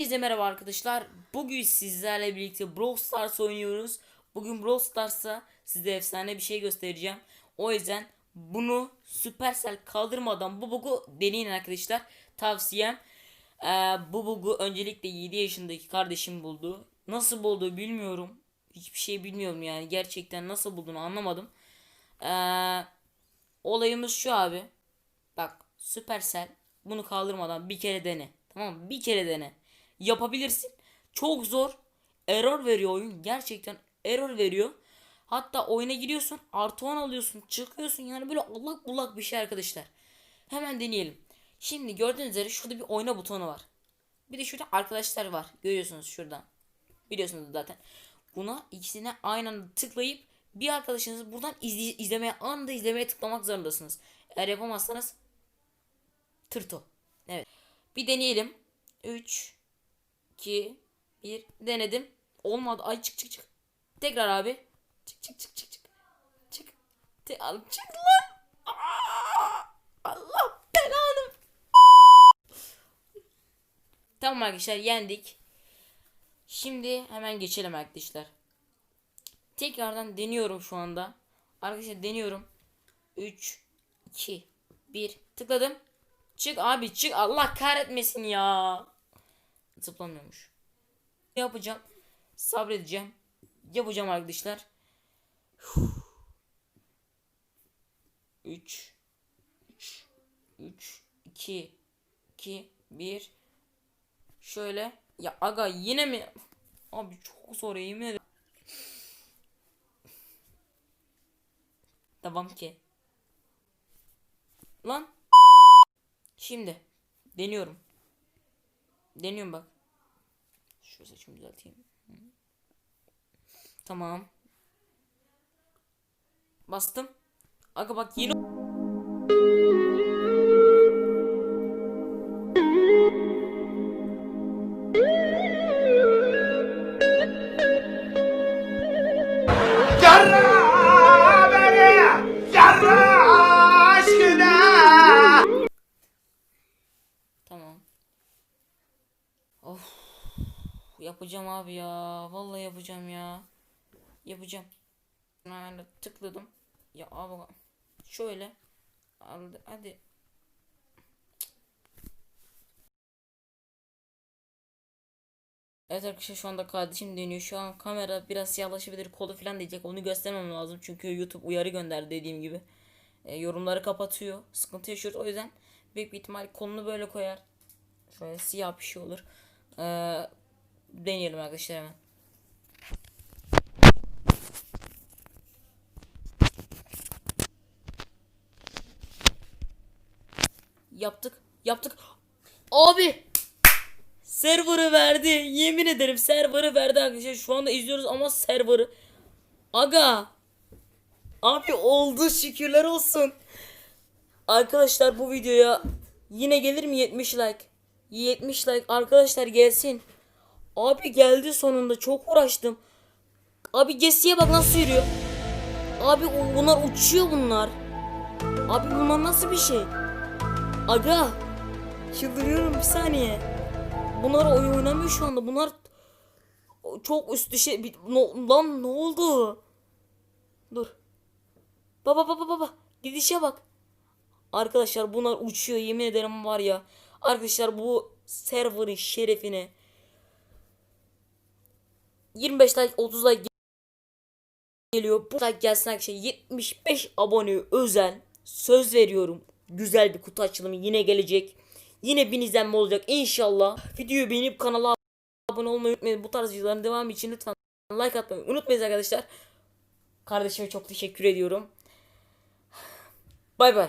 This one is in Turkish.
Herkese merhaba arkadaşlar. Bugün sizlerle birlikte Brawl Stars oynuyoruz. Bugün Brawl Stars'ta size efsane bir şey göstereceğim. O yüzden bunu Supercell kaldırmadan bu bug'u deneyin arkadaşlar. Tavsiyem. Ee, bu bug'u öncelikle 7 yaşındaki kardeşim buldu. Nasıl buldu bilmiyorum. Hiçbir şey bilmiyorum yani. Gerçekten nasıl bulduğunu anlamadım. Ee, olayımız şu abi. Bak Supercell bunu kaldırmadan bir kere dene. Tamam mı? Bir kere dene. Yapabilirsin. Çok zor. Error veriyor oyun. Gerçekten error veriyor. Hatta oyuna giriyorsun. Artı 10 alıyorsun. Çıkıyorsun. Yani böyle allak bullak bir şey arkadaşlar. Hemen deneyelim. Şimdi gördüğünüz üzere şurada bir oyna butonu var. Bir de şurada arkadaşlar var. Görüyorsunuz şuradan. Biliyorsunuz zaten. Buna ikisine aynı anda tıklayıp bir arkadaşınızı buradan izle izlemeye anında izlemeye tıklamak zorundasınız. Eğer yapamazsanız tırto. Evet. Bir deneyelim. 3 2 1 denedim. Olmadı. Ay çık çık çık. Tekrar abi. Çık çık çık çık çık. Çık. Te al çık lan. Allah belanı. Tamam arkadaşlar yendik. Şimdi hemen geçelim arkadaşlar. Tekrardan deniyorum şu anda. Arkadaşlar deniyorum. 3 2 1 tıkladım. Çık abi çık Allah kahretmesin ya. Zıplamıyormuş. Yapacağım. Sabredeceğim. Yapacağım arkadaşlar. 3 3 3 2 2 1 Şöyle. Ya aga yine mi? Abi çok zor yemin ederim. Tamam ki. Lan. Şimdi deniyorum. Deniyorum bak. Şu saçımı düzelteyim. Tamam. Bastım. Aga bak yine Of. Yapacağım abi ya. Vallahi yapacağım ya. Yapacağım. Yani tıkladım. Ya abi şöyle. Hadi. hadi. Evet arkadaşlar şu anda kardeşim dönüyor. Şu an kamera biraz siyahlaşabilir kolu falan diyecek. Onu göstermem lazım. Çünkü YouTube uyarı gönderdi dediğim gibi. E, yorumları kapatıyor. Sıkıntı yaşıyoruz. O yüzden büyük bir ihtimal kolunu böyle koyar. Şöyle siyah bir şey olur. E, deneyelim arkadaşlar hemen. Yaptık. Yaptık. Abi. Server'ı verdi. Yemin ederim server'ı verdi arkadaşlar. Şu anda izliyoruz ama server'ı. Aga. Abi oldu şükürler olsun. Arkadaşlar bu videoya yine gelir mi 70 like? 70 like arkadaşlar gelsin. Abi geldi sonunda çok uğraştım. Abi Gesi'ye bak nasıl yürüyor. Abi bunlar uçuyor bunlar. Abi bunlar nasıl bir şey? Aga. Çıldırıyorum bir saniye. Bunlar oyun oynamıyor şu anda. Bunlar çok üst şey. No- lan ne oldu? Dur. Baba baba baba. Gidişe bak. Arkadaşlar bunlar uçuyor yemin ederim var ya. Arkadaşlar bu server'ın şerefine 25 like 30 like geliyor. Bu like gelsin arkadaşlar 75 abone özel söz veriyorum. Güzel bir kutu açılımı yine gelecek. Yine bin izlenme olacak inşallah. Videoyu beğenip kanala abone olmayı unutmayın. Bu tarz videoların devamı için lütfen like atmayı unutmayın arkadaşlar. Kardeşime çok teşekkür ediyorum. Bay bay.